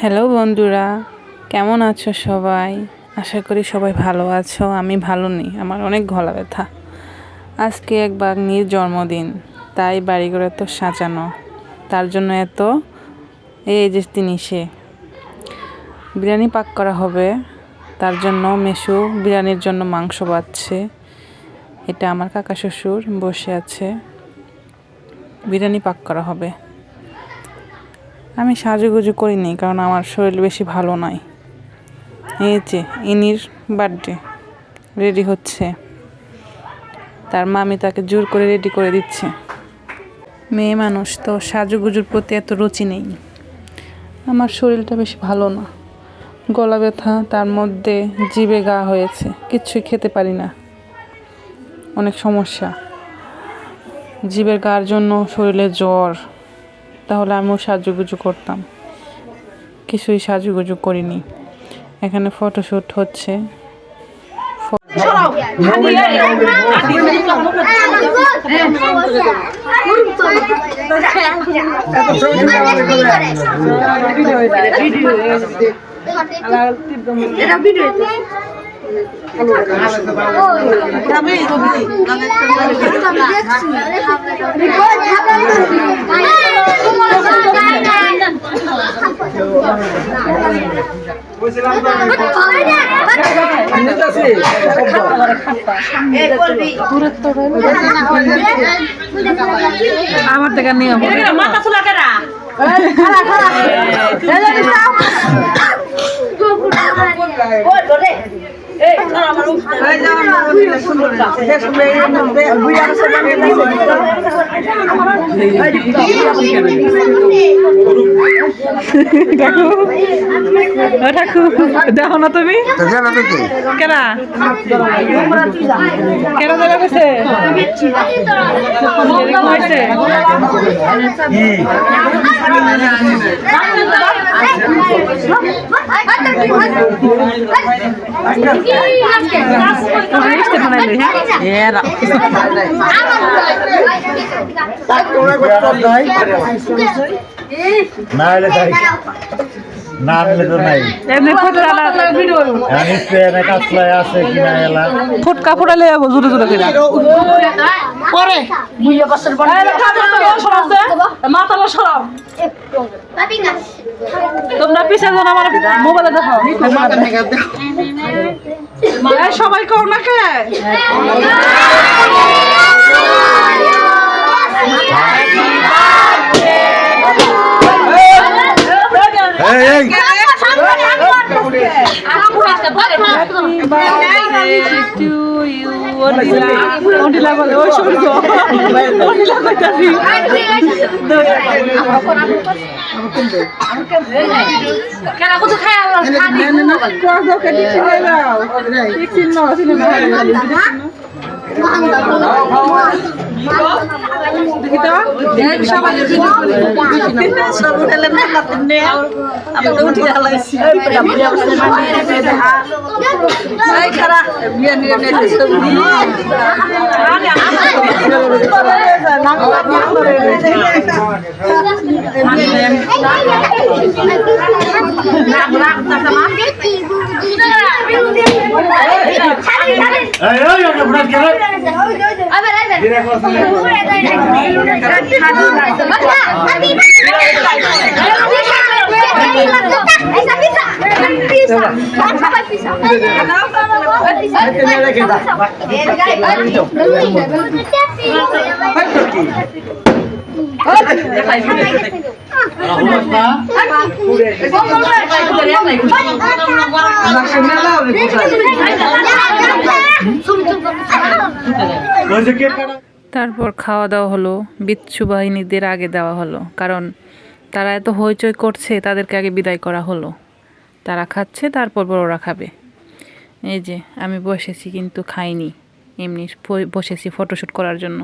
Hello বন্ধুরা, কেমন আছো সবাই? আশা করি সবাই ভালো আছো, আমি ভালো নেই, আমার অনেক গলা ব্যথা। আজকে এক বাগনির জন্মদিন, তাই বাড়িঘরে তো সাজানো, তার জন্য এত, এই যে তিনি সে। বিরিয়ানি পাক করা হবে, তার জন্য মেশু বিরিয়ানির জন্য মাংস বাচ্ছে এটা আমার কাকা শ্বশুর বসে আছে। বিরিয়ানি পাক করা হবে। আমি সাজুগুজু করিনি, কারণ আমার শরীর বেশি ভালো নয়। এই যে, ইনির বার্থডে, রেডি হচ্ছে। তার মামি তাকে জোর করে রেডি করে দিচ্ছে। মেয়ে মানুষ তো সাজুগুজুর প্রতি এত রুচি নেই। আমার শরীরটা বেশি ভালো না। গলা ব্যথা, তার মধ্যে জিভে গা হয়েছে কিচ্ছুই খেতে পারি না। অনেক সমস্যা। জীবের গার জন্য শরীরে জ্বর। তাহলে আমিও সাজুগুজু করতাম। কিছুই সাজুগুজু করিনি। এখানে ফটোশ্যুট হচ্ছে। আমার থেকে নিয়ে দেখো দেখো না তুমি কেনা কেন দেবে গেছে হ্যাঁ। না হলে না আনলে তো নাই এমনি ফুটকা নিশ্চয় এনে কাতলায় আছে কিনা এলা ফুটকা ফুটালে যাব জোরে জোরে করে মাথাটা সরাও তোমরা পিছিয়ে যাও আমার মোবাইলে দেখো সবাই কও না কে অন্ডিলা বলে ওই সূর্য অন্ডিলা কইতাছি কেরা কত খায় আমরা খানি এই এই ওটা পুরা কেন ওই যে কেক কাটা তারপর খাওয়া দাওয়া হলো, বিচ্ছু বাহিনীদের আগে দেওয়া হলো, কারণ তারা এত হইচই করছে, তাদেরকে আগে বিদায় করা হলো। তারা খাচ্ছে, তারপর বড়রা খাবে। এই যে, আমি বসেছি কিন্তু খাইনি, এমনি বসেছি ফটোশ্যুট করার জন্য।